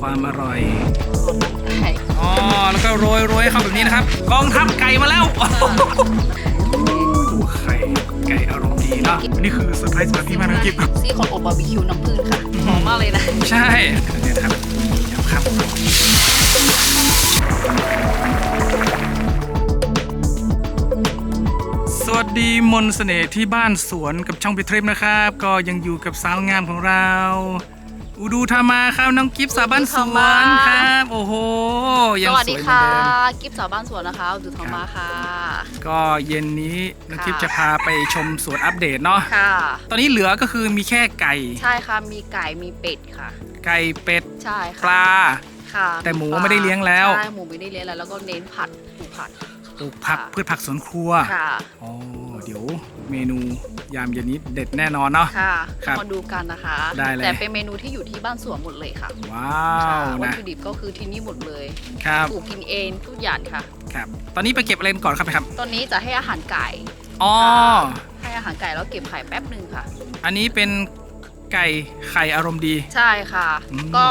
ความอร่อยส่วนน้ำไก่อ๋อแล้วก็โรยโรยให้เข้าแบบนี้นะครับ กองทัพไก่มาแล้วโอ้โหไข่ไก่อารมณ์ดีเนาะนี่คือเซอร์ไพรส์สำหรับพี่มากนะกิ๊บซี่โครงอบบาร์บีคิวน้ำผึ้งค่ะหอมมากเลยนะ ใช่เนี่ยนะครับเดี๋ยวครับสวัสดีมนต์เสน่ห์ที่บ้านสวนกับช่องพิทริปนะครับ ก็ยังอยู่กับสาวงามของเรา อูดูธามาครับน้องกิฟสาวบ้านสวนครับ โอ้โหยังสสวัวยสเหมืดีอนค่ะ เดิมกิฟสาวบ้านสวนนะคะดูทองมาค่ะ ก็เย็นนี้น้องค่ะกิฟจะพาไปชมสวนอัปเดตเนาะค่ะ ตอนนี้เหลือก็คือมีแค่ไก่ ใช่ค่ะมีไก่มีเป็ดค่ะ ไก่เป็ดใช่ปค่ะลา ค่ะแต่หมูไม่ได้เลี้ยงแล้ว ใช่หมูไม่ได้เลี้ยงแล้วแล้วก็เน้นผัดปลูกผัดปลูกผักค่ะพืชผักสวนครัวค่ะ อ๋อ เดี๋ยวเมนูยามเย็นนี้เด็ดแน่นอนเนาะ ค่ะครับมาดูกันนะคะ ได้เลยแต่เป็นเมนูที่อยู่ที่บ้านสวนหมดเลยค่ะ ว้าค่ะววัตนะถุดิบก็คือที่นี่หมดเลยครับปลูกกินเองทุกอย่างค่ะ ครับ ตอนนี้ไปเก็บอะไรกันก่อนครับครับ ตอนนี้จะให้อาหารไก่ อ๋อ ให้อาหารไก่แล้วเก็บไข่แป๊บหนึ่งค่ะ อันนี้เป็นไก่ไข่อารมณ์ดี ใช่ค่ะอืมก็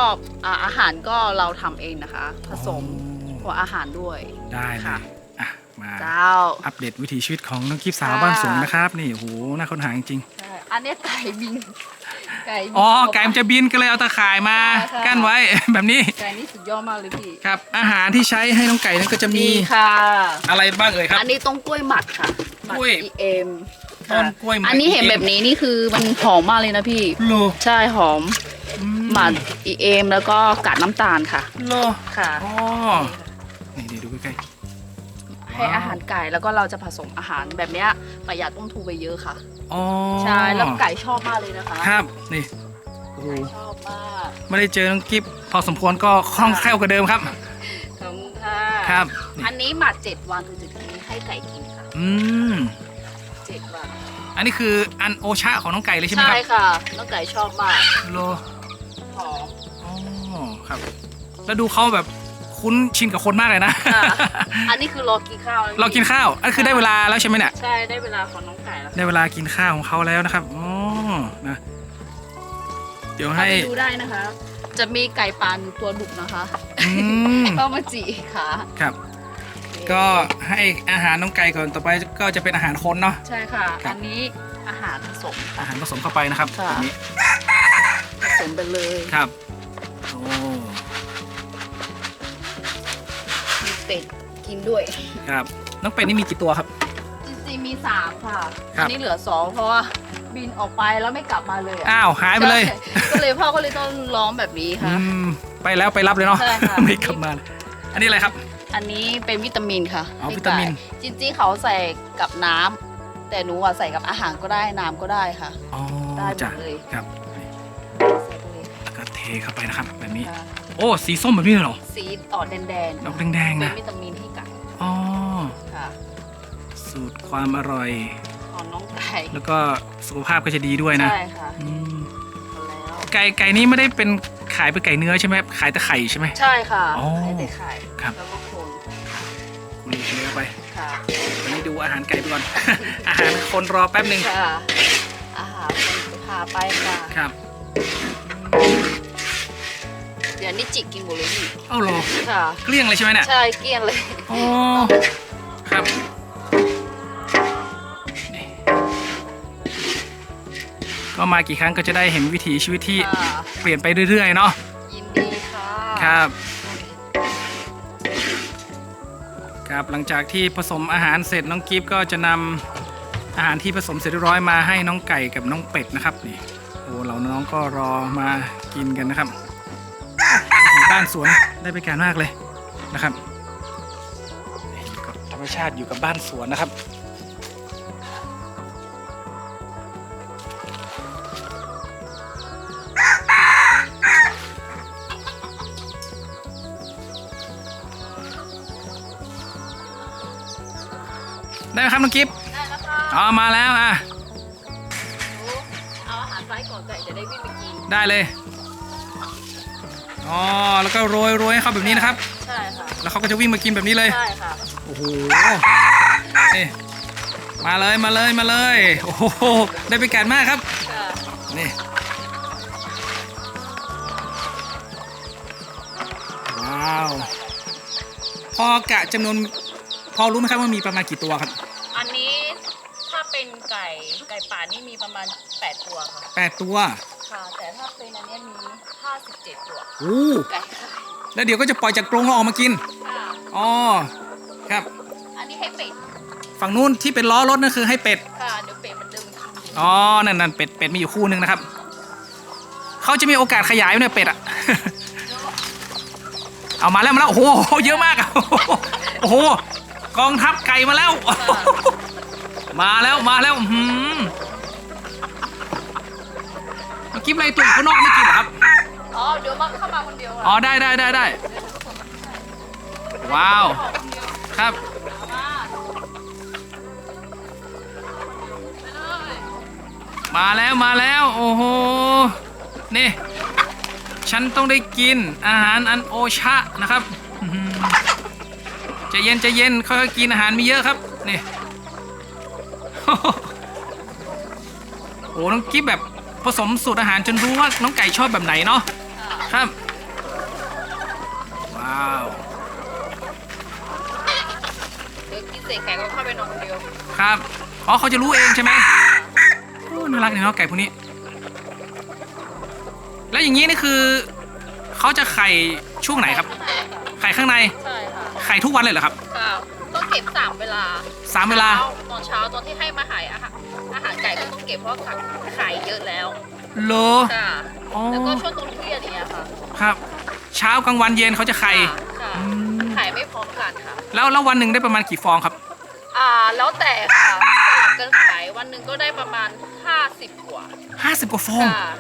อ่าอาหารก็เราทำเองนะคะ ผสมอ๋อหัวอาหารด้วย ได้เลค่ะยอะ มาเจ้า อัปเดตวิถีชีวิตของน้องกิฟสาวค่ะบ้านสวนนะครับ นี่โอ้โหน่าค้นหาจริงใช่อันเนี้ยไก่บิน ไก่บินๆอ๋อไก่มันจะบินก็เลยเอาตะข่ายมาใช่ค่ะกั้นไว้แบบนี้ไก่นี่สุดยอดมากเลยพี่ครับ อาหารที่ใช้ให้น้องไก่นั้นก็จะมีนี่ค่ะอะไรบ้างเอ่ยครับ อันนี้ต้มกล้วยหมักค่ะหมักล้วยเอ็มต้นกล้วยหมักอันนี้เห็น EM แบบนี้นี่คือมันหอมมากเลยนะพี่โลใช่หอมอืหมักเอ็มแล้วก็กัดน้ำตาลค่ะโลค่ะอ๋อนี่นี่ดูใกล้ๆ ให้อาหารไก่แล้วก็เราจะผสมอาหารแบบเนี้ยประหยัดต้นทุนไปเยอะค่ะอ๋อใช่แล้วไก่ชอบมากเลยนะคะครับนี่โอ้โหไก่ชอบมากไม่ได้เจอน้องกิฟพอสมควรก็คล่องแคล่วกว่าเดิมครับขอบคุณค่ะครับนี่อันนี้หมักเจ็ดวันถึงจะกินให้ไก่กินค่ะอืมเจ็ดวันอันนี้คืออันโอชาของน้องไก่เลยใช่ไหมใช่ครับค่ะน้องไก่ชอบมากโลหอมอ๋อครับ แล้วดูเขาแบบ คุ้นชินกับคนมากเลยนะ ค่ะ อันนี้คือรอกินข้าวแล้วเรากินข้าวอันนคือได้เวลาแล้วใช่ไหมเนี่ย ใช่ได้เวลาของน้องไก่แล้วได้เวลากินข้าวของเขาแล้วนะครับอ๋อนะเดี๋ยวให้ให้ดูได้นะคะ จะมีไก่ปานตัวดุกนะคะอืมต้องมาจีค่ะครับ ก็ให้อาหารน้องไก่ก่อนต่อไปก็จะเป็นอาหารคนเนาะ ใช่ค่ะ ครับ อันนี้อาหารผสม อาหารผสมเข้าไปนะครับค่ะ แบบนี้ผสมไปเลย ครับโอ้ เป็ดกินด้วย ครับ น้องเป็ดนี่มีกี่ตัวครับ จริงๆมีสามค่ะครับอันนี้เหลือสองเพราะว่าบินออกไปแล้วไม่กลับมาเลยอะอ้าวหายไปเลยใช่ก็เลยพ่อก็เลยต้องร้องแบบนี้อืค่ะ มไปแล้วไปรับเลยเนาะใช่ค่ะ ไม่กลับมาเลยอันนี้อะไรครับ อันนี้เป็นวิตามินค่ะอ๋อให้วิตามินไก่จริงๆเขาใส่กับน้ำแต่หนูอะใส่กับอาหารก็ได้น้ำก็ได้ค่ะ อ๋อได้หมดจ้ะเลย ครับ ใส่ไปเลยแล้วก็เทเข้าไปนะครับ แบบนี้ค่ะ โอ้สีส้มแบบนี้เลยเหรอ สีออกแดงดอกแดงๆๆเป็นนะวิตามินให้ไก่อ๋อค่ะสูตรความอร่อยของน้องไก่แล้วก็สุขภาพก็จะดีด้วยนะใช่ค่ะอืมหมดแล้วไก่ไก่นี้ไม่ได้เป็นขายเป็นไก่เนื้อใช่ไหมขายแต่ไข่ใช่ไหม ใช่ค่ะอ๋อให้แต่ไข่ครับ แล้วก็คนคุณเนื้อไปค่ะวันนี้ดูอาหารไก่ไปก่อน อาหารคนรอแป๊บหนึ่งค่ะอาหารคนจะพาไปค่ะครับเดี๋ยวนี้จิกกินหมดเลยพี่เอ้าเหรอค่ะ เกลี้ยงเลยใช่ไหมเนี่ยใช่เกลี้ยงเลยโอ้ครับนี่ก็มากี่ครั้งก็จะได้เห็นวิถีชีวิตที่ค่ะเปลี่ยนไปเรื่อยๆเนาะยินดีค่ะครับ ครับหลังจากที่ผสมอาหารเสร็จน้องกิฟก็จะนำอาหารที่ผสมเสร็จเรียบร้อยมาให้น้องไก่กับน้องเป็ดนะครับนี่โอ้เราน้องก็รอมากินกันนะครับวิถี บ้านสวนได้ไปการมากเลยนะครับนี่อยู่กับธรรมชาติอยู่กับบ้านสวนนะครับได้ไหมครับน้องกิฟได้แล้วค่ะอ๋อมาแล้วอะหนูเอาอาหารไปก่อนไก่จะได้วิ่งไปกิน ได้เลย อ๋อแล้วก็โรยโรยให้เขาแบบนี้นะครับ ใช่ค่ะแล้วเขาก็จะวิ่งมากินแบบนี้เลย ใช่ค่ะโอ้โหนี่มาเลยมาเลยมาเลย โอ้โหได้ไปแกนมากครับค่นี่ว้าวพอกะจำนวนพอรู้ไหมครับว่ามีประมาณกี่ตัวครับอันนี้ถ้าเป็นไก่ไก่ป่านี่มีประมาณ 8 ตัวค่ะแตัว ค่ะ แต่ถ้าเป็นอันเนี้ยมี 57 ตัวโอ้ไก่ค่ะแล้วเดี๋ยวก็จะปล่อยจากกรงแล้วออกมากิน อ๋อ ครับ อันนี้ให้เป็ด ฝั่งนู้นที่เป็นล้อรถนั่นคือให้เป็ด ค่ะ เดี๋ยวเป็ดมันดึงทำอ๋อ นั่นนั่นเป็ด เป็ดมีอยู่คู่หนึ่งนะครับ เขาจะมีโอกาสขยายไหมเนี่ยเป็ดอะ เอามาแล้วมาแล้ว โอ้โห เยอะมากอะโอ้โห กองทัพไก่มาแล้ว มาแล้วมาแล้วอื้อหืมเมื่อ กี้อะไรตัวข้างนอกไม่กินเหรอครับ อ๋อ เดี๋ยวมาเข้ามาคนเดียวอ๋อ ได้ได้ได้ได้ว้าว ครับ มาแล้วมาแล้วโอ้โห นี่ ฉันต้องได้กินอาหารอันโอชะนะครับอื้อหือใจะเย็นใจะเย็นค่อยๆกินอาหารมีเยอะครับ นี่ โอ้น้องกิ๊บแบบ ผสมสูตรอาหารจนรู้ว่าน้องไก่ชอบแบบไหนเนาะครับ ว้าว เดี๋ยวกินเสร็จไก่ก็เข้าไปนอนคนเดียวครับ อ๋อเขาจะรู้เองใช่ไหมโอ้น่ารักดีเนาะไก่พวกนี้ แล้วอย่างนี้นี่คือ เขาจะไข่ช่วงไหนครับ ไข่ข้างใน ใช่ค่ะไข่ทุกวันเลยเหรอครับ ค่ะต้องเก็บสามเวลาสามเวลาช้ตอนเช้าตอนที่ให้มาหายอาหาร เก็บเพราะว่าไข่เยอะแล้วโลค่ะอ๋อแล้วก็ช่วงตอนเที่ยงอย่างเนี้ยค่ะครับ เช้ากลางวันเย็นเขาจะไข่ ค่ะอืมไข่ไม่พร้อมกันค่ะ แล้วแล้ววันหนึ่งได้ประมาณกี่ฟองครับ อ่าแล้วแต่ค่ะสลับกันขายวันหนึ่งก็ได้ประมาณ 50กว่า50 กว่าฟองค่ะ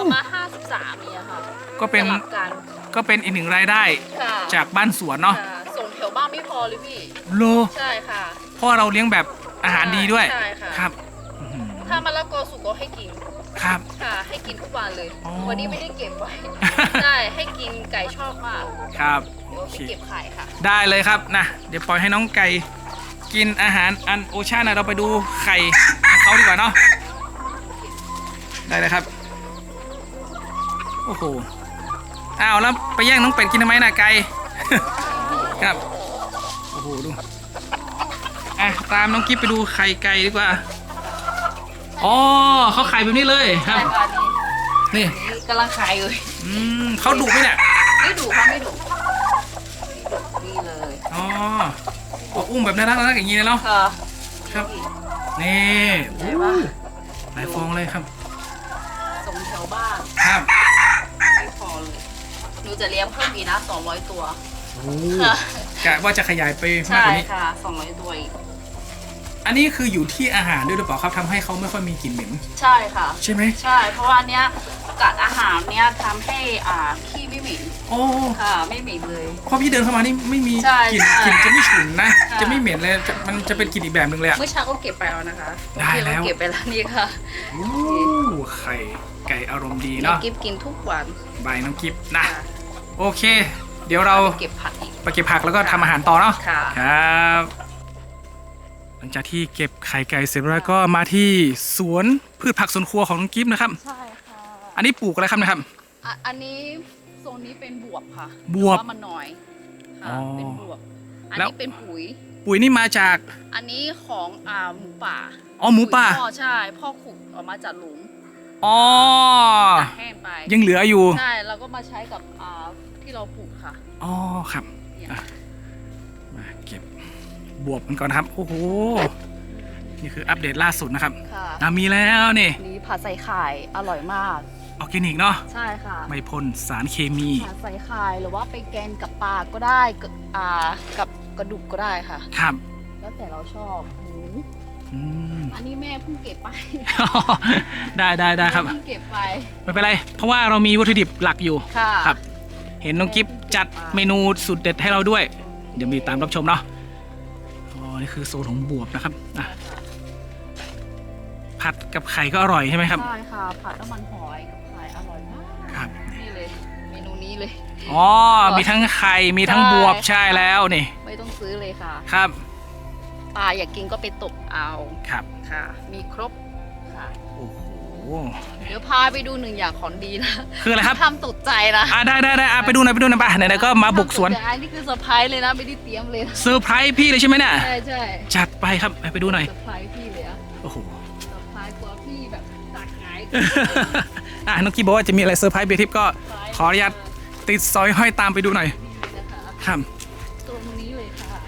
ประมาณ53เนี่ยค่ะก็เป็นสลับกันก็เป็นอีกหนึ่งรายได้ค่ะจากบ้านสวนเนาะค่ะส่งแถวบ้านไม่พอเลยพี่โลใช่ค่ะ เพราะเราเลี้ยงแบบอาหารดีด้วยใช่ค่ะ ครับอื้อหือ ถ้ามะละกอสุกก็ให้กิน ครับ ค่ะ ให้กินทุกวันเลย อ๋อ วันนี้ไม่ได้เก็บไว้ใช่ให้กินไก่ชอบมากครับเดี๋ยวโอไปเค เก็บไข่ค่ะ ได้เลยครับนะเดี๋ยวปล่อยให้น้องไก่กินอาหารอันโอชานะเราไปดูไข่ของเขาดีกว่าเนาะได้เลยครับโอ้โหอ้าวแล้วไปแย่งน้องเป็ดกินทำไมน่ะไก่ ครับโอ้โหดูอะตามน้องกิ๊บไปดูไข่ไก่ดีกว่า อ๋อเขาไข่แบบนี้เลยครับใช่ค่ะนี่นี่นี่กำลังขายอยู่อืมเขาดุไหมเนี่ยไม่ดุค่ะไม่ดุนี่เลยอ๋ออ๋ออุ้มแบบน่ารักน่ารักอย่างนี้เลยเนาะ ค่ะครับ นี่ใช่ปะหลายฟองเลยครับ ส่งแถวบ้านครับไม่พอเลยหนูจะเลี้ยงเพิ่มอีกนะ200 ตัวโอ้ค่ะกะว่าจะขยายไปมากใช่กว่านี้ค่ะ200ตัวอีก อันนี้คืออยู่ที่อาหารด้วยหรือเปล่าครับทำให้เขาไม่ค่อยมีกลิ่นเหม็นใช่ค่ะ ใช่ไหมใช่ เพราะว่าเนี้ยกัดอาหารเนี้ยทำให้อ่าขี้ไม่เหม็นโอ้ค่ะ ไม่เหม็นเลยพอพี่เดินเข้ามานี่ไม่มีใช่กลิ่นใช่กลิ่นจะไม่ฉุนนะ ค่ะ จะไม่เหม็นเลยจะมันจะเป็นกลิ่นอีกแบบหนึ่งเลยอะ เมื่อเช้าก็เก็บไปแล้วนะคะได้แล้ว เก็บไปแล้วนี่ค่ะโอ้ไข่ไก่อารมณ์ดีแล้วเนาะกิฟกินทุกวันใบน้องกิฟนะค่ะโอเค เดี๋ยวเราเก็บผักอีก ไปเก็บผักแล้วก็ทำอาหารต่อเนาะค่ะ ครับห ลังจากที่เก็บไข่ไก่เสร็จแล้วก็มาที่สวนพืชผักสวนครัวของน้องกิฟนะครับ ใช่ค่ะอันนี้ปลูกอะไรครับนะครับ อะอันนี้โซนนี้เป็นบวบค่ะบวบแต่ว่ามันน้อยค่ะอ๋อเป็นบวบ อันแล้ว นี้เป็นปุ๋ย ปุ๋ยนี่มาจาก อันนี้ของอ่าหมูป่าอ๋อหมูป่าพ่อใช่ พ่อขุดออกมาจากหลุมอ๋อ ตากแห้งไปยังเหลืออยู่ ใช่แล้วก็มาใช้กับอ่าที่เราปลูกค่ะอ๋อครับเนี่ยอะมาเก็บ บวบกันก่อนนะครับ โอ้โห นี่คืออัปเดตล่าสุดนะครับค่ะอะมีแล้วนี่ นี่ผัดใส่ไข่อร่อยมาก ออร์แกนิกเนาะ ใช่ค่ะไม่พ่นสารเคมี ผัดใส่ไข่หรือว่าไปแกงกับปลาก็ได้กับอ่ากับกระดูกก็ได้ค่ะ ครับ แล้วแต่เราชอบหมูอืม อันนี้แม่เพิ่งเก็บไปได้ได้ได้ครับ แม่เพิ่งเก็บไปไม่เป็นไร เพราะว่าเรามีวัตถุดิบหลักอยู่ ค่ะ ครับ เห็นน้องกิฟจัดเมนูสุดเด็ดให้เราด้วย เดี๋ยวมีตามรับชมเนาะอ๋อ นี่คือโซนของบวบนะครับอะผัดกับไข่ก็อร่อยใช่ไหมครับ ใช่ค่ะผัดน้ำมันหอยกับไข่อร่อยมากครับ นี่เลย เมนูนี้เลย อ๋อ มีทั้งไข่มีทั้งบวบใช่ใช่แล้วนี่ ไม่ต้องซื้อเลยค่ะ ครับปลาอยากกินก็ไปตกเอาครับ ค่ะ มีครบค่ะโอ้โห เดี๋ยวพาไปดูหนึ่งอย่างของดีนะคืออะไรครับทำตกใจนะอ่าได้ได้ได้อะไปดูหน่อยไปดูหน่อยป่ะไหนๆก็มาบุกสวนทำตใจอันนี้คือเซอร์ไพรส์เลยนะไม่ได้เตรียมเลยนะเซอร์ไพรส์พี่เลยใช่ไหมเนี่ยใช่ใช่จัดไปครับไปไปดูหน่อยเซอร์ไพรส์พี่เลยอะโอ้โหเซอร์ไพรส์กลัวพี่แบบตักหายอะน้องกี้บอกว่าจะมีอะไรเซอร์ไพรส์เบียร์ทิพย์ก็ขออนุญาตติดซอยห้อยตามไปดูหน่อยนะคะครับตรงนี้เลยค่ะ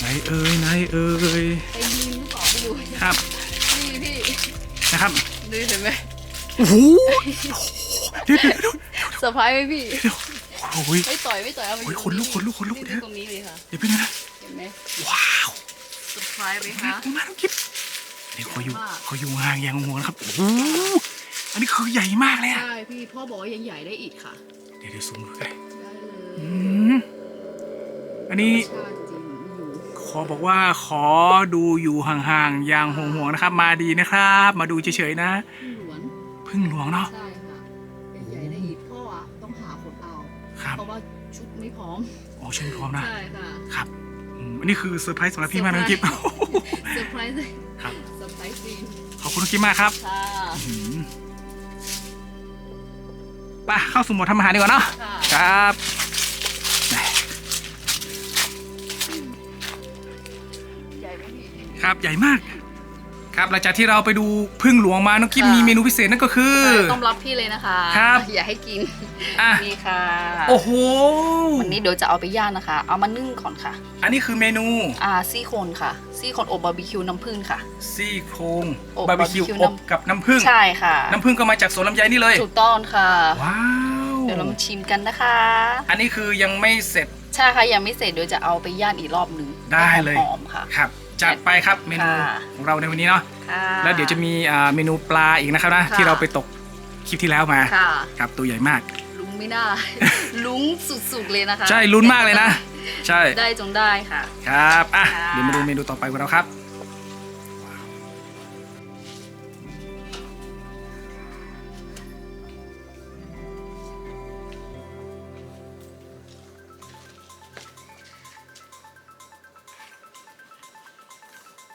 ไหนเอ่ยไหนเอ่ยไปยืนต่อไปดูครับพี่พี่นะครับ ดูเห็นไหมโอ้โหเดี๋ยวเดี๋ยวเดี๋ยวเซอร์ไพรส์ไหมพี่เดี๋ยวโอ้ยไม่ต่อยไม่ต่อยเอาไปโอ้ยขนลุกขนลุกขนลุกนี่เนี่ยตรงนี้เลยค่ะเดี๋ยวไปดูนะเห็นไหมว้าวเซอร์ไพรส์ไหมคะตรงนั้นน้องกิ๊บเดี๋ยวเขาอยู่มากเขาอยู่ห่างอย่างงงนะครับโอ้โหอันนี้คือใหญ่มากเลยอะใช่พี่พ่อบอกว่ายังใหญ่ได้อีกค่ะ เดี๋ยวเดี๋ยวซูมดูใกล้ได้เลยอืมอันนี้ชาติจริง อยู่ขอบอกว่าขอดูอยู่ห่างๆอย่างห่วงๆนะครับ มาดีนะครับ มาดูเฉยๆนะพี่หลวนพึ่งหลวงเนาะ ใช่ค่ะยังใหญ่ได้อีกพ่ออะต้องหาคนเอา ครับเพราะว่าชุดไม่พร้อม โอ้ชื่นพร้อมนะ ใช่ค่ะ ครับอืมอันนี้คือเซอร์ไพรส์สำหรับพี่มากนะน้องกิ๊บ เซอร์ไพรส์เลยครับ เซอร์ไพรส์จริงขอบคุณน้องกิ๊บมากครับค่ะ อืมไปเข้าสู่โหมดทำอาหารดีกว่าเนาะ ค่ะ ครับ ครับใหญ่มาก ครับหลังจากที่เราไปดูพึ่งหลวงมาน้องกิ๊บค่ะ มีเมนูพิเศษนั่นก็คือ ต้มรับพี่เลยนะคะ ครับ อย่าให้กิน อะนี่ค่ะโอ้โหวันนี้เดี๋ยวจะเอาไปย่างนะคะ เอามานึ่งก่อนค่ะ อันนี้คือเมนูอ่าซี่โครงค่ะ ซี่โครงอบบาร์บีคิวน้ำผึ้งค่ะ ซี่โครงอบบาร์บีคิวบาร์บีคิวอบน้ำ กับน้ำผึ้งใช่ค่ะน้ำผึ้งก็มาจากสวนลำไยนี่เลย ถูกต้องค่ะ ว้าว เดี๋ยวเรามาชิมกันนะคะ อันนี้คือยังไม่เสร็จ ใช่ค่ะยังไม่เสร็จเดี๋ยวจะเอาไปย่างอีกรอบหนึ่งได้เลยหอมๆค่ะ ครับ จัดไปครับเมนูค่ะของเราในวันนี้เนาะค่ะแล้วเดี๋ยวจะมีอ่าเมนูปลาอีกนะครับนะค่ะที่เราไปตกคลิปที่แล้วมาค่ะครับตัวใหญ่มากลุงไม่ได้ลุงสุดๆเลยนะคะ ใช่ลุ้นมากเลยนะ ใช่ได้จงได้ค่ะ ครับอะค่ะเดี๋ยวมาดูเมนูต่อไปของเราครับ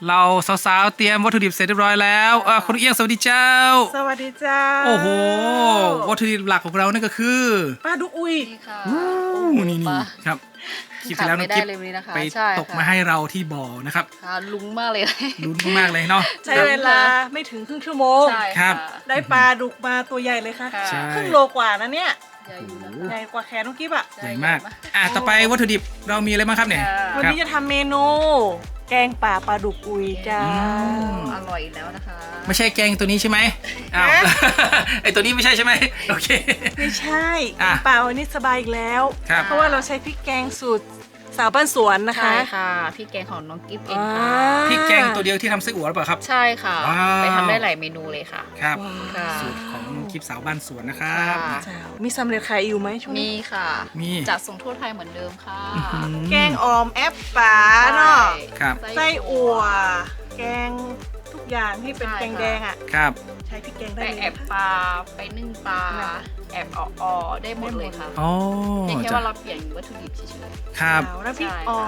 เราสาวๆเตรียมวัตถุดิบเสร็จเรียบร้อยแล้วเอ่อคุณเอียงสวัสดีเจ้า สวัสดีเจ้าโอ้โห วัตถุดิบหลักของเรานั่นก็คือปลาดุกอุย นี่ค่ะ อู้โอ้โหนี่ปลาๆครับคลิปที่แล้วน้องขาดไม่ได้กิ๊บเลยวันนี้นะคะไปใช่ตกค่ะมาให้เราที่บ่อนะครับค่ะลุงมากเลย ลุ้นมากๆเลยเนาะ ใช้เวลาไม่ถึงครึ่งชั่วโมง ใช่ครัค่ะบได้ปลาดุกมาตัวใหญ่เลยค่ะ ค่ะ ใช่ ครึ่งโลกว่านะเนี่ย ใหญ่อยู่นะใหญ่กว่าแขนน้องกิ๊บอะ ใหญ่มาก อะต่อไปวัตถุดิบเรามีอะไรบ้างครับเนี่ยวันครับนี้จะทำเมนู แกงป่าปลาดุกอุยเจ้ามอร่อยแล้วนะคะ ไม่ใช่แกงตัวนี้ใช่ไหมอ้าวฮะ ไอตัวนี้ไม่ใช่ใช่ไหมโอเค ไม่ใช่อะแกงป่าวันนี้สบายอีกแล้ว ครับ เพราะว่าเราใช้พริกแกงสูตร สาวบ้านสวนนะคะ ใช่ค่ะพี่แกงของน้องกิฟเองค่ะ อ่า พริกแกงตัวเดียวที่ทำไส้อั่วหรือเปล่าครับ ใช่ค่ะ ว้าว ไปทำได้หลายเมนูเลยค่ะ ครับค่ะสูตรของคลิปสาวบ้านสวนนะครับ ค่ะเจ้ามีสำเร็จขายอยู่ไหมช่วงมีนี้ค่ะมีจัดส่งทั่วไทยเหมือนเดิมค่ะแกงออมแอปป่าเนาะครับ ไส้อั่ว แกงทุกอย่างที่เป็นใช่แกงแดงอะ ครับ ใช้พริกแกงไปได้เลยแอบปลาไปนึ่งปลา แอบออๆได้หมดเลยค่ะอ๋อเพียงแค่จ้ะว่าเราเปลี่ยนวัตถุดิบเฉยครับขาวน้ำพริกใช่อ่อ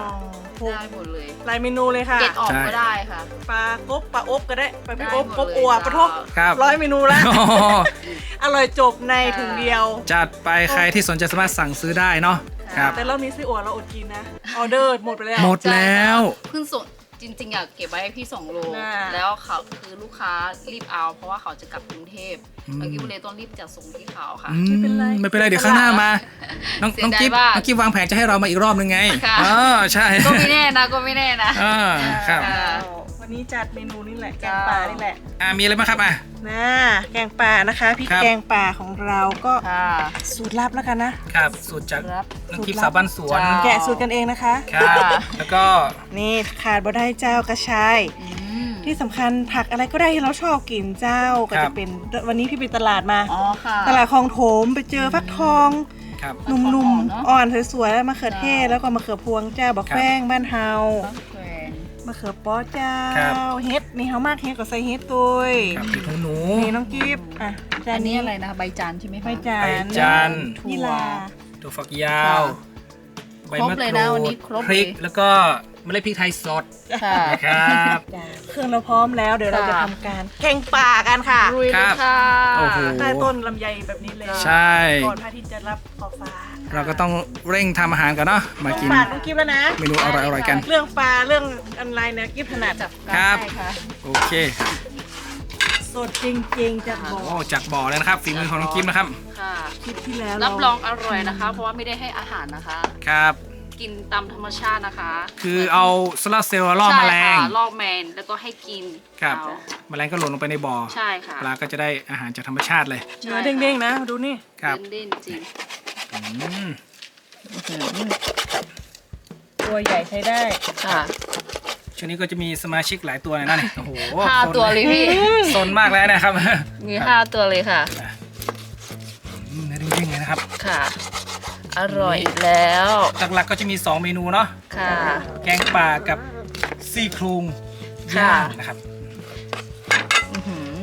ค่ะงๆได้หมดเลยหลายเมนูเลยค่ะ เกล็ดออกใช่ก็ได้ค่ะ ปลากบปลาอบก็ได้ปลาพริกได้อบหมดกบเลยอัวจ้ะปลาทบครับ ร้อยเมนูละอ๋ออร่อยจบในถุงเดียว จัดไปใครที่สนใจสามารถสั่งซื้อได้เนาะครับ แต่รอบนี้ไส้อั่วเราอดกินนะ ออเดอร์หมดไปแล้ว หมดแล้ว เพิ่งส่ง จริงๆอยากเก็บไว้ให้พี่สองโลน่า แล้วเขาคือลูกค้ารีบเอา เพราะว่าเขาจะกลับกรุงเทพอืมแล้วกิฟเลยต้องรีบจัดส่งที่เขาค่ะ อืมไม่เป็นไร ไม่เป็นไรเดี๋ยวข้างหน้ามา น้องเสียน้องดายกิฟมากน้องกิฟวางแผนจะให้เรามาอีกรอบนึงไงค่ะ อ๋อใช่ก็ไม่แน่นะก็ไม่แน่นะ อ่าครับ ค่ะวั นนี้จัดเมนูนี่แหละแกจ้างป่านี่แหละอ่ามีอะไรบ้างครับอะนะแกงป่านะคะพริกครับแกงป่าของเราก็ค่ะสูตรลับแล้วกันนะครับสูตรจากรับ น้องกิฟสาวบ้านสวนจ้า แกะสูตรกันเองนะคะ ครับแล้วก็นี่ขาดบ่ได้เจ้ากระชายอืมที่สำคัญผักอะไรก็ได้ที่เราชอบกินเจ้าก็ครัจะบเป็นวันนี้พี่ไปตลาดมา อ๋อค่ะ ตลาดคลองโถมไปเจอฟักทอง ครับ หนุ่มฟักทองเนอะๆอ่อนสวยๆแล้วมะเขือเทศจ้าแล้วก็มะเขือพวงเจ้าบักครับแป้งบ้านเฮาฟักแฟนมะเขือป๊อเจ้าครับ เฮ็ดนี่เฮามากเฮ็ดก็ใส่เฮ็ดตุยครับเห็ดหูหนู นี่น้องกิฟต์อะจาอันนนี้นี้อะไรนะใบจานใช่ไหมคะ ใบจาใบนจานยี่ลา ตัวฝักยาวค่ะใบครบมะกเลยรูนะวันดนี้ครบพริกเลย แล้วก็เมล็ดพริกไทยสดค่ะนะครับ จ้ะเครื่องเราพร้อมแล้วเดี๋ยวเราค่ะจะทำการแข่งป่ากันค่ะรุยคเลรัยบค่ะ โอ้โห ใต้ต้นลำไยแบบนี้เลยใช่ ก่อนพระอาทิตย์จะรับขอบฟ้า เราก็ต้องเร่งทำอาหารกันเนาะมากิน ปากต้องกิฟแล้วนะเมนูอร่อยๆกัน เรื่องปลาเรื่องอะไรเนี่ยกิฟถนัดจับครับได้ค่ะโอเคครับสดจริงๆจากบ่อโอ้จากบ่อเลยนะครับฝีมือของน้องกิฟนะครับค่ะคลิปที่แล้วรับรองอร่อยนะคะ เพราะว่าไม่ได้ให้อาหารนะคะ ครับ กินตามธรรมชาตินะคะคือเอาโซลาร์เซลล์ล่อแมลงใช่ค่ะล่อแมลงแล้วก็ให้กินครับเอาแมลงก็หล่นลงไปในบ่อใช่ค่ะปลาก็จะได้อาหารจากธรรมชาติเลยเนื้อเด้งๆนะ ดูนี่ครับ เด่นๆจริงอืม ตัวใหญ่ใช้ได้ ค่ะช่วงนี้ก็จะมีสมาชิกหลายตัวเลยนะเนี่ยโอ้โหห้าตัวเลยพี่ ซนมากแล้วนะครับมีห้าตัวเลยค่ะ อืมเนื้อเด้งๆเลยนะครับ ค่ะ อร่อยอีกแล้ว หลักๆก็จะมี 2 เมนูเนาะ ค่ะ แกงป่ากับซี่โครงค่ะย่างนะครับอื้อหือ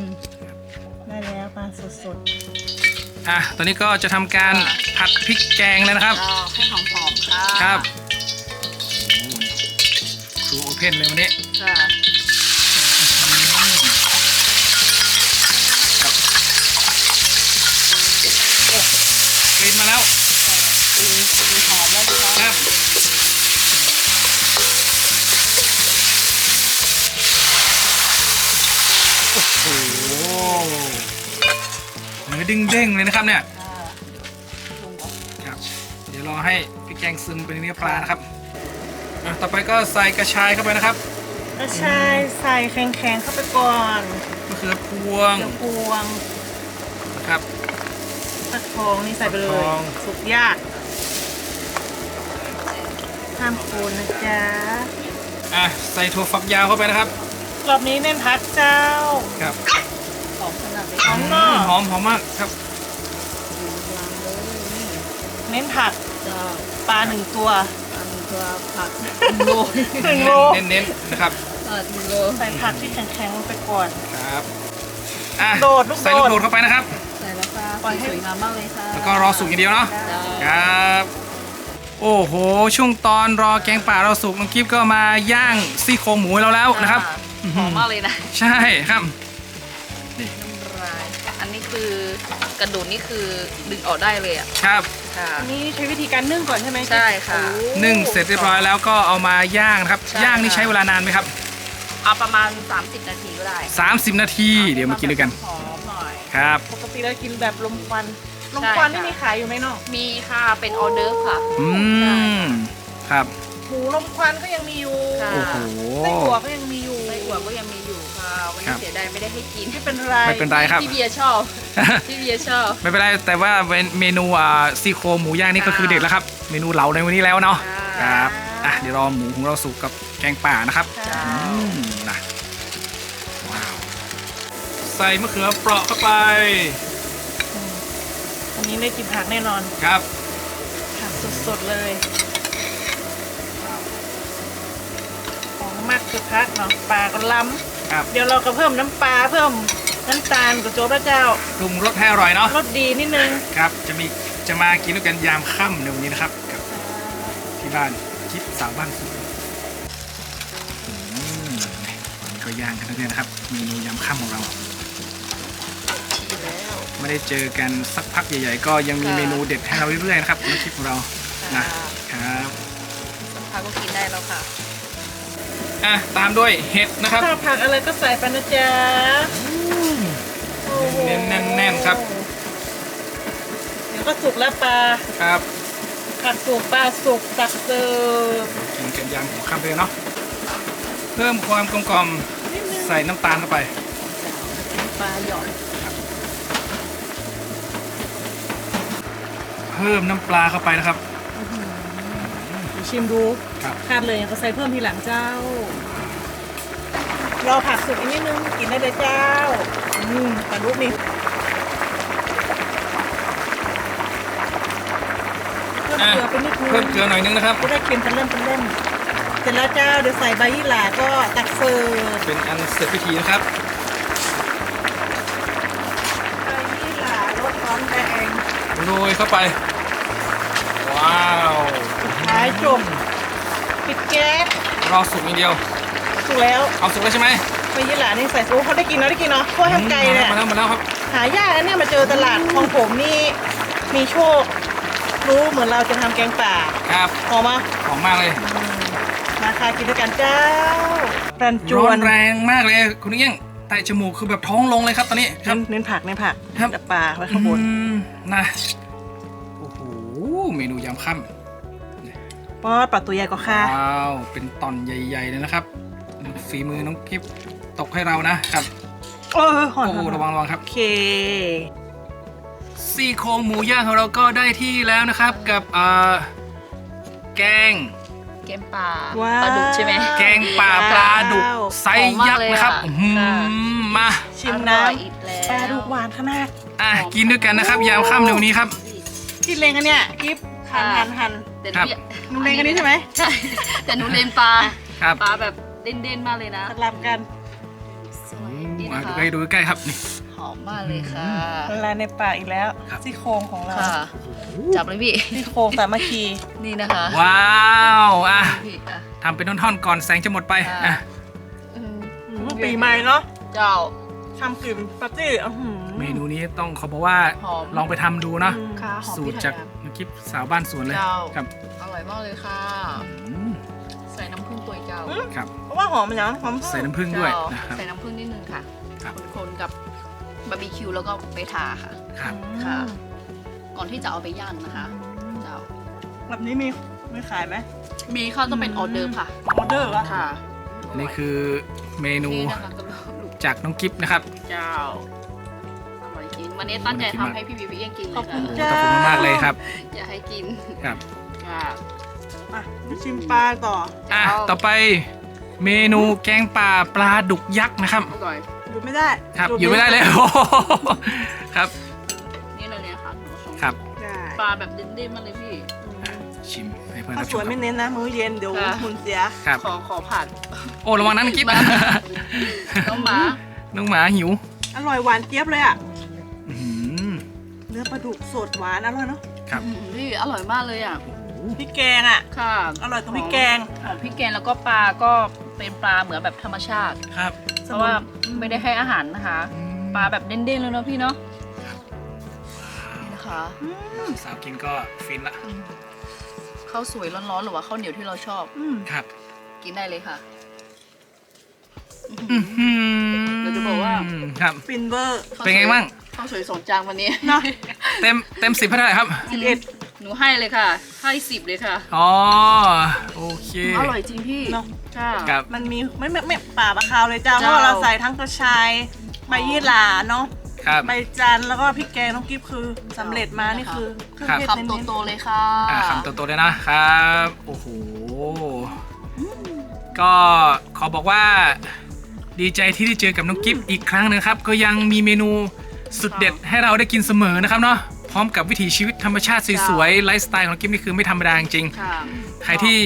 ได้แล้วปลาสด อะตอนนี้ก็จะทำการผัดพริกแกงเลยนะครับ เอาให้หอมๆค่ะครับครูโอเพนเลยวันนี้ ค่ะกลิ่นมาแล้วมีมีหอมแล้วนะคะครับโอ้โหเนื้อเด้งๆเลยนะครับเนี่ยค่ะลงก่อนครับเดี๋ยวรอให้พริกแกงซึมไปในเนื้อปลานะครับอะต่อไปก็ใส่กระชายเข้าไปนะครับๆกระชายใส่แข็งๆเข้าไปก่อนมะเขือพวงกระพวงนะครับฟักทองนี่ใส่ไปเลฟักยทอง สุกยากห้ามโคนนะจ๊ะอะใส่ถั่วฝักยาวเข้าไปนะครับรอบนี้เน้นพัดเจ้าครับหอ มขนาดเลยหอค่ะมเนอะหอมหอมมากครับวางเลยนี่เน้นผักจะปลาหนึ่งตัว อันตัวผักโรยหนึ่งโลเน้นๆนะครับเออโรยใส่ผักที่แข็งๆลงไปก่อน ครับอะโดดลูกใส่ลูกโดดโดดเข้าไปนะครับ ใส่แล้วค่ะปล่อยให้สวยงามมากเลยค่ะแล้วก็รอสุกอย่างเดียวเนาะจ้าครับ โอ้โห ช่วงตอนรอแกงป่าเราสุกน้องกิฟก็มาย่างซี่โครงหมูให้เราแล้วนะครับ หอมมากเลยนะ ใช่ครับ กระดูกนี่คือดึงออกได้เลยอะครับค่ะ อันนี้ใช้วิธีการนึ่งก่อนใช่ไหมใช่ค่ะ โอ้นึ่งเสร็จเรียบร้อยแล้วก็เอามาย่างนะครับ ใช่ย่างนี่ค่ะ ใช้เวลานานไหมครับเอาประมาณ 30 นาทีก็ได้30 นาที เดี๋ยวมากินด้วยกันหอมหน่อย ครับ ปกติเรากินแบบลมควันลมใช่ควันค่ะนี่มีขายอยู่ไหมเนาะมีค่ะเป็นออเดอร์ค่ะ อืมครับหมูลมควันก็ยังมีอยู่ค่ะ โอ้โห ไส้อั่วก็ยังมีอยู่ไส้อั่วก็ยังมีอยู่ค่ะ วันครันี้บเสียดายไม่ได้ให้กินไม่เป็นไรไม่เป็นไรครับ พี่เบียร์ชอบพี่เบียร์ชอบ ไม่เป็นไรแต่ว่าเมนูอ่าซี่โครงหมูย่างนี่ก็คือเด็ดแล้วครับ เมนูเหลาในวันนี้แล้วเนาะคค่ะรับอะเดี๋ยวรอหมูของเราสุกกับแกงป่านะครับค่ะอืมนะว้าวใส่มะเขือเปราะเข้าไปอันนี้ได้กินผักแน่นอนครับผักสดๆเลยของมากคือพักเนาะปลาก็ล้ ครับำเดี๋ยวเราก็เพิ่มน้ำปลาเพิ่มน้ำตาลกับโจ๊กพระเจ้าปรุงรสให้อร่อยเนาะรสดีนิดนึงครับจะมีจะมากินด้วยกันยามค่ำในวันนี้นะครับกับที่บ้านคิดสาวบ้านสุดอืมนี่วันนี้ก็ย่างกันเรื่อยๆนะครับเมนูยามค่ำของเราชีแล้วไม่ได้เจอกันสักพักใหญ่ ๆ ก็ยังมีค่ะเมนูเด็ดให้เราเรื่อยๆนะครับในคลิปของเรานะครับสักพักก็กินได้แล้วค่ะ อะตามด้วยเห็ดนะครับถ้าผักอะไรก็ใส่ไปนะจ๊ะโอ้โหแน่นๆๆครับ เดี๋ยวก็สุกแล้วปลาครับผักสุกปลาสุกตักเสิร์ฟกินกันยามหัวค่ำเลยเนาะเพิ่มความกลมกล่อมนิดนึงใส่น้ำตาลเข้าไปปลาหยอดเพิ่มน้ำปลาเข้าไปนะครับเดี๋ยว ชิมดูครับคาดเลยก็ใส่เพิ่มทีหลังเจ้า รอผักสุกอีกนิดนึงกินได้เลยเจ้า อืมแต่รูปนี้เพิ่มเกลือไปนิดนึงเพิ่มเกลือหน่อยนึงนะครับ จะได้เค็มเป็นเล่มเป็นเล่มเสร็จแล้วเจ้าเดี๋ยวใส่ใบยี่หร่าก็ตักเสิร์ฟ เป็นอันเสร็จพิธีนะครับใบยี่หร่ารสร้อนแดงโรยเข้าไป ว้าวท้ายจบปิดแก๊สรอสุกอย่างเดียวถูกแล้วเอาสุกแล้วใช่ไหมใบยี่หร่านี่ใส่ซุปเขาได้กินเนาะได้กินเนาะกล้วยทำไก่เนี่ยมาแล้วมาแล้วครับหายากนะเนี่ยมาเจอตลาดของผมนี่มีโชค รู้เหมือนเราจะทำแกงป่าครับหอมมาหอมมากเลยมาค่ะกินด้วยกันเจ้ารันจร้วอนนแรงมากเลยคุณเอี้ยงแต่จมูกคือแบบท้องลงเลยครับตอนนี้ครัเน้บนเน้นผักเน้นผักครับกับปลาไว้ข้างบนอืมนะโอ้โหเมนูยำค่ำ ป๊อดปลาตัวใหญ่ก็ค่ะ ว้าว เป็นตอนใหญ่ๆเลยนะครับ ฝีมือน้องกิฟตกให้เรานะครับโอ้ยหอโอ้นโหระวังระวังครับ โอเค ซี่โครงหมูย่างของเราก็ได้ที่แล้วนะครับกับเอ่อแกงเกมป่าว้าว ปลาดุกใช่ไหม แกงป่าปลาดุกไซส์ยักษ์นะครับหอมมากเลยอะ อื้อหือค่ะมาชิมอน้ร่อยอีกแล้วำปลาดุกหวานขนาดอะกินด้วยกันนะครับ ยามค่ำในวันนี้ครับ กินเลงกันเนี่ย กิฟหั่นหั่นหั่น แต่หครับนูนูเลงกันนี้ใช่ไหมใช่ แต่หนูเลนปลาครับปลาแบบเด่นๆมากเลยนะสลับกันสวยดีมานะดูคะใกล้ดูใกล้ครับนี่ หอมมากเลยค่ะ ละลายในปากอีกแล้วครับ ซี่โครงของเราค่ะ จับเลยพี่ ซี่โครงสามัคคีนี่นะคะว้าวอะพี่อะ ทำเป็นท่อนๆก่อนแสงจะหมดไปอะ อะ อืมอืมปีใหม่เนาะ เจ้า ทำกลิ่นปาร์ตี้อื้อหือ เมนูนี้ต้องขอบอกว่าหอม ลองไปทำดูเนาะอืม ค่ะหอมสูตพี่รไทจากยดน้องกิฟสาวบ้านสวนเลยเจ้า ครับำอร่อยมากเลยค่ะ อืมใส่น้ำผึ้งตัวเจ้าครับ เพราะว่าหอมมันเนาะหอมใส่น้ำผึ้งด้วยเจ้านะครับ ใส่น้ำผึ้งนิดนึงค่ะ ครับ คนๆกับบาร์บีคิวแล้วก็ไปทาค่ะ ครับ ค่ะ ก่อนที่จะเอาไปย่างนะคะ เจ้า แบบนี้มีมีขายไหมมีข้าวต้องเป็นออเดอร์ฟค่ะออเดอร์เหรอค่ะ นี่คือเมนู นี่นะคะกับลูก จากน้องกิฟนะครับ เจ้าอร่อยจริงวันนี้ตั้งใจทำให้พี่บิวพี่ยังกินเลยขอบคุณโอ้เจ้าขอบคุณมากๆเลยครับ อยากให้กินครับค่ะอะมาชิมปลาต่ออะเอาต่อไปเมนูแกงป่าปลาดุกยักษ์นะครับอร่อยหยุดไม่ได้ครับอยู่ไม่ได้เลยโอ้โหครับ นี่เลยเนี่ยค่ะหนูชมครับได้ปลาแบบเด่นๆมาเลยพี่อะ ชิมให้เพื่อนข้าวรับสชวยมไม่ครับ เน้นนะ มื้อเย็นเดี๋ยวค่ะหุ่นเสีย ครับ ขอขอผ่านโอ้ระวังนะน้องกิฟมาน้องหมา น้องหมาหิวอร่อยหวานเจี๊ยบเลยอะ อื้อหือเนื้อปลาดุกสดหวานอร่อยเนาะครับอืมพี่อร่อยมากเลยอะ พริกแกงอะ ค่ะอร่อยตรงพริกแกงหอมพริกแกงแล้วก็ปลาก็เป็นปลาเหมือนแบบธรรมชาติ ครับเพราะว่าไม่ได้ให้อาหารนะคะปลาแบบเด่นๆเลยเนาะพี่เนาะนี่นะคะ สาวกินก็ฟินละ ข้าวสวยร้อนๆหรือว่าข้าวเหนียวที่เราชอบ อืมครับ กินได้เลยค่ะอื้อหือเดี๋ยวจะบอกว่า ครับ ฟินเวอร์เป็นไงบ้างข้าวสวยสองจานวันนี้เนาะเต็มเต็มสิบให้เท่าไหร่ครับ สิบเอ็ดหนูให้เลยค่ะ ให้สิบเลยค่ะ อ๋อ โอเค อร่อยจริงพี่เนาะค่ะครับ มันมีไม่ไม่ไม่ป่าปลาคาวเลยจ้าเพเจ้าราะว่าเราใส่ทั้งกระชายใบยี่หร่าเนาะ ครับ ใบจันทร์แล้วก็พริกแกงน้องกิฟคือสำเร็จมานี่คือเครื่องเทศคำเน้นโตๆเลยค่ะ อ่าคำโตๆเลยนะครับ โอ้โห ก็ขอบอกว่าดีใจที่ได้เจอกับน้องกิฟอีกครั้งหนึงครับ ก็ยังมีเมนูสุดเด็ดให้เราได้กินเสมอนะครับเนาะ พร้อมกับวิถีชีวิตธรรมชาติสวยๆไลฟ์สไตล์ของน้องกิฟนี่คือไม่ธรรมดาจริงค่ะๆใครที่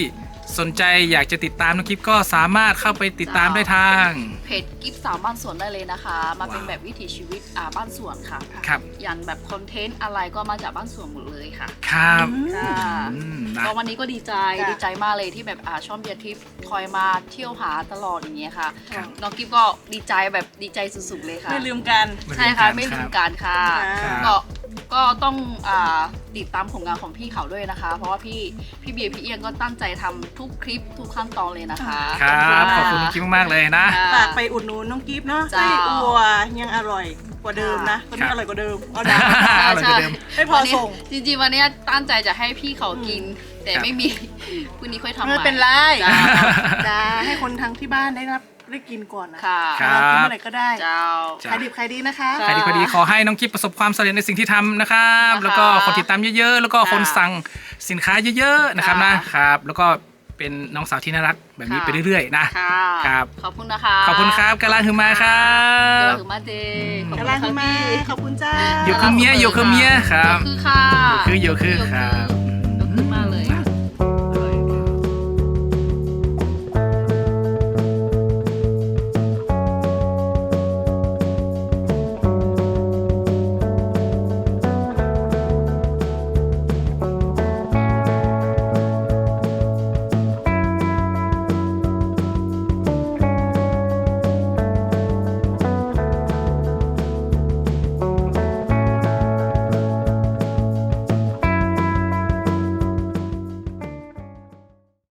สนใจอยากจะติดตามน้องกิฟก็สามารถเข้าไปติดตามได้ทาง เพจกิฟสาวบ้านสวนได้เลยนะคะ มาเป็นแบบวิถีชีวิตอ่าบ้านสวนค่ะครับ ยันแบบคอนเทนต์อะไรก็มาจากบ้านสวนหมดเลยค่ะครับค่ะอืมนะก็วันนี้ก็ดีใจจ้ะดีใจมากเลยที่แบบอ่าช่องเบียร์ทิพย์คอยมาเที่ยวหาตลอดอย่างเงี้ยค่ะครับน้องกิฟก็ดีใจแบบดีใจสุดๆเลยค่ะไม่ลืมกัน ใช่ค่ะไม่ลืมการค่ะ ครับ ก็ ก็ต้องอ่าติดตามผลงานของพี่เขาด้วยนะคะ เพราะว่าพี่พี่เบียร์พี่เอียงก็ตั้งใจทำทุกคลิปทุกขั้นตอนเลยนะคะ ครับขอบคุณะน้องกิฟมากๆเลยนะค่ะฝากไปอุดหนุนน้องกิฟเนาะจ้าไส้อัวยังอร่อยกว่าเดิมนะตอนนี้ครับอร่อยกว่าเดิมเอาดาวอร่อยกว่าเดิมไม่พอส่งจริงๆวันนี้ตั้งใจจะให้พี่เขากิน แต่ไม่มีพรุ่งนี้ค่อยทำใหไม่ม่เป็นไรจ้าจ้าให้คนทางที่บ้านได้รับ ได้กินก่อนนะค่ะ ครับเรากินเมื่อไหร่ก็ได้เจ้า จ้ะ ขายดิบขายดีนะคะจ้ะใครดีพอดีขอให้น้องกิฟประสบความสำเร็จในสิ่งที่ทำนะครับ นะคะแล้วก็คนติดตามเยอะ ๆ แล้วก็ค่ะคนสั่งสินค้าเยอะๆนะครับค่ะนะครับ แล้วก็เป็นน้องสาวที่น่ารักแบบนี้ค่ะไปเรื่อยๆนะ ค่ะ ครับ ขอบคุณนะคะขอบคุณครับกาลาฮือมาครักาลาบคือมาเดอืมขอบกำคุลัณงค่ะมา พี่ขอบคุณจ้า อยู่คือเมียอยู่คือเมียครับคือค่ะ อยู่คืออยู่คือครับอยู่